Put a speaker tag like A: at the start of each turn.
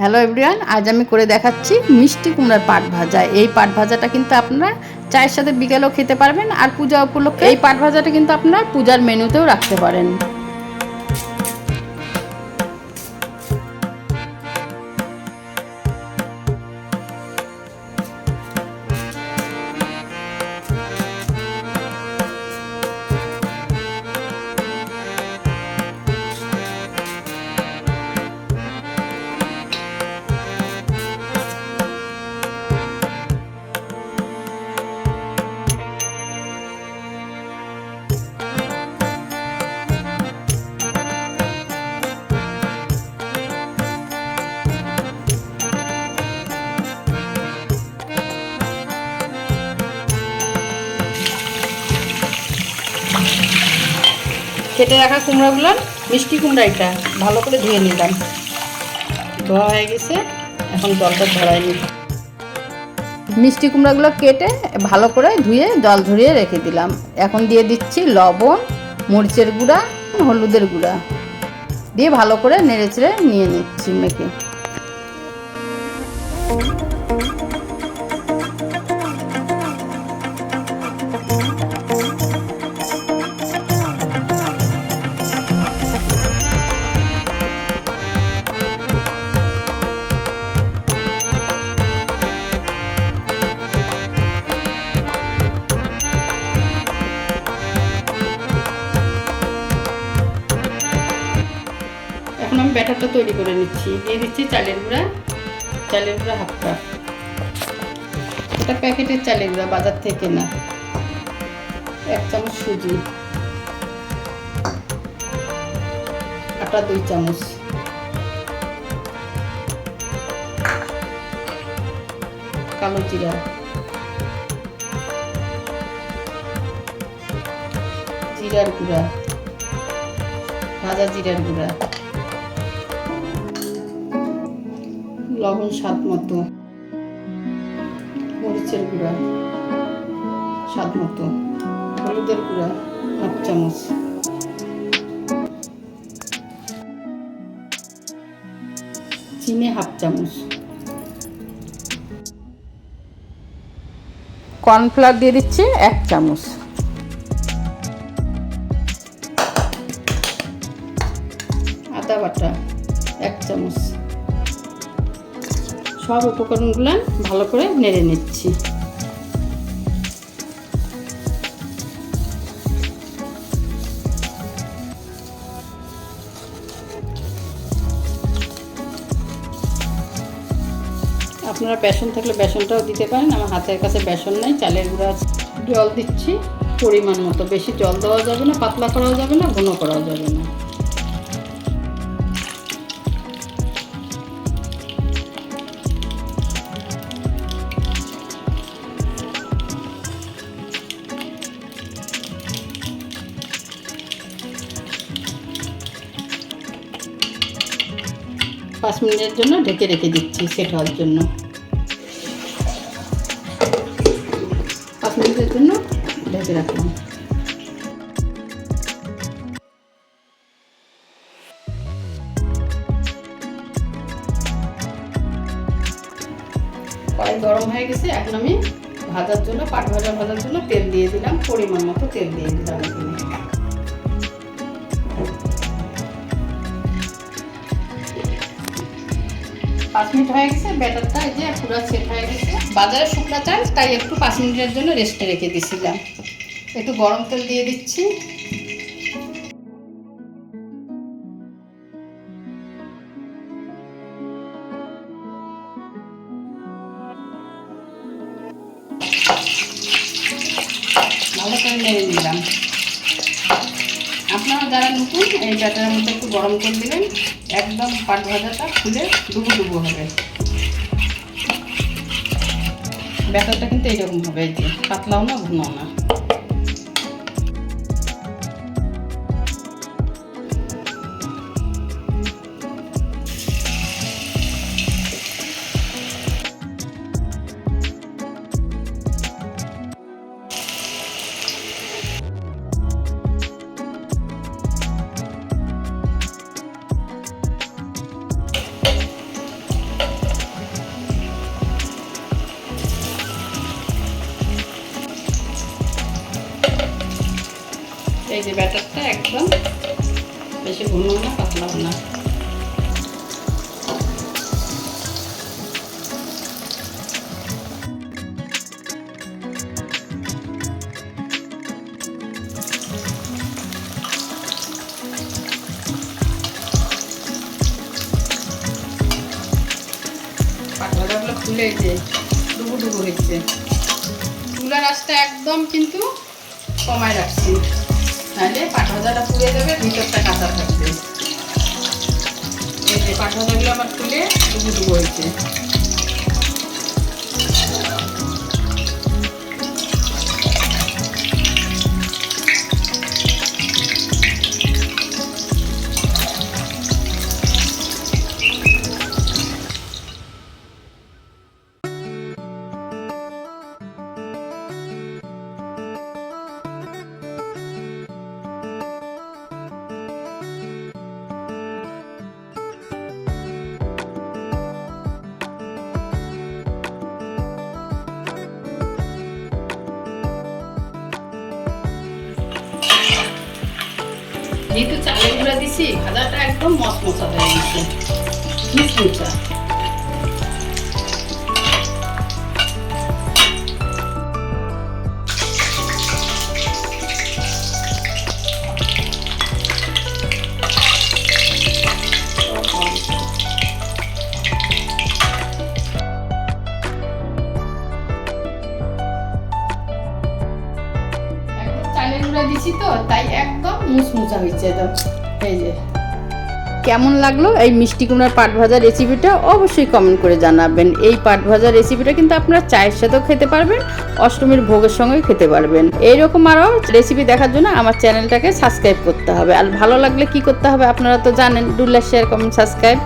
A: Hello everyone আজ আমি করে দেখাচ্ছি মিষ্টি কুমড়ার পাট ভাজা। এই পাট ভাজাটা কিন্তু আপনারা চায়ের সাথে বিকেলেও খেতে পারবেন আর পূজা উপলক্ষে এই পাট ভাজাটা কিন্তু আপনারা পূজার মেনুতেও রাখতে পারেন। কেটে রাখা কুমড়াগুলো, মিষ্টি কুমড়া এটা, ভালো করে ধুয়ে নিলাম। ধোয়া হয়ে গেছে, এখন জলটা ধরাই নিই মিষ্টি কুমড়াগুলো কেটে ভালো করে ধুয়ে জল ধরিয়ে রেখে দিলাম। এখন দিয়ে দিচ্ছি লবণ, মরিচের গুঁড়া, হলুদের গুঁড়া। দিয়ে ভালো করে নেড়ে চেড়ে নিয়ে নিচ্ছি মেখে। এখন আমি ব্যাটারটা তৈরি করে নিচ্ছি। দিয়ে দিচ্ছি চালের গুঁড়া চালের গুঁড়া হাফ কাপ। এটা প্যাকেটের চালের গুঁড়া, বাজার থেকে না। এক চামচ সুজি। আটা দুই চামচ। কালো জিরা। জিরার গুঁড়া। ভাজা জিরার গুঁড়া। লবণ স্বাদ মতো। মরিচের গুঁড়া স্বাদ মতো। হলুদের গুঁড়া হাফ চামচ। চিনি হাফ চামচ। কর্নফ্লাওয়ার দিয়ে দিচ্ছি এক চামচ। আদা বাটা এক চামচ। সব উপকরণগুলো ভালো করে নেড়ে নিচ্ছি। আপনারা বেসন থাকলে বেসনটাও দিতে পারেন, আমার হাতের কাছে বেসন নাই, চালের গুঁড়া। জল দিচ্ছি, পরিমাণ মতো। বেশি জল দেওয়া যাবে না, পাতলা করাও যাবে না, ঘন করাও যাবে না। পাঁচ মিনিটের জন্য ঢেকে রেখে দিচ্ছি সেট হওয়ার জন্য। পাঁচ মিনিটের জন্য ঢেকে রাখলাম। গরম হয়ে গেছে, এখন আমি ভাজার জন্য, পাট ভাজা ভাজার জন্য তেল দিয়ে দিলাম, পরিমাণ মতো তেল দিয়ে দিলাম এখানে। পাঁচ মিনিট হয়ে গেছে, ব্যাটারটা এই যে পুরো সেট হয়ে গেছে। বাজারে শুকনা চাল, তাই একটু পাঁচ মিনিটের জন্য রেস্টে রেখে দিয়েছিলাম। একটু গরম তেল দিয়ে দিচ্ছি। ভালো করে নেড়ে নিলাম। আপনারা যারা নতুন, এই ব্যাটারের মধ্যে একটু গরম করে দেবেন একদম পাট ভাজাটা খুলে ডুবু ডুবু হবে। ব্যাটারটা কিন্তু এইরকম হবে, এই যে পাতলাও না ঘুমাও না। এই যে ব্যাটারটা একদম বেশি ঘন না পাতলাও না। ডুবু হয়েছে। একদম কিন্তু কমায় রাখছি। কাঁচা থাকবে। এই যে পাট ভাজাগুলো আমার খুলে ডুবু ডুবু হয়েছে যেহেতু চালের গুঁড়া দিছি ভাজাটা একদম মশমশা হয়ে গেছে। গুঁড়া দিছি তো তাই একদম মুচমুচা একদম। এই যে। কেমন লাগল এই মিষ্টি কুমড়ার পাট ভাজা রেসিপিটা অবশ্যই কমেন্ট করে জানাবেন। এই পাট ভাজা রেসিপিটা কিন্তু আপনারা চায়ের সাথেও খেতে পারবেন, অষ্টমীর ভোগের সঙ্গেও খেতে পারবেন। এইরকম আরও রেসিপি দেখার জন্য আমার চ্যানেলটাকে সাবস্ক্রাইব করতে হবে। আর ভালো লাগলে কি করতে হবে আপনারা তো জানেন ডুল্লা শেয়ার কমেন্ট সাবস্ক্রাইব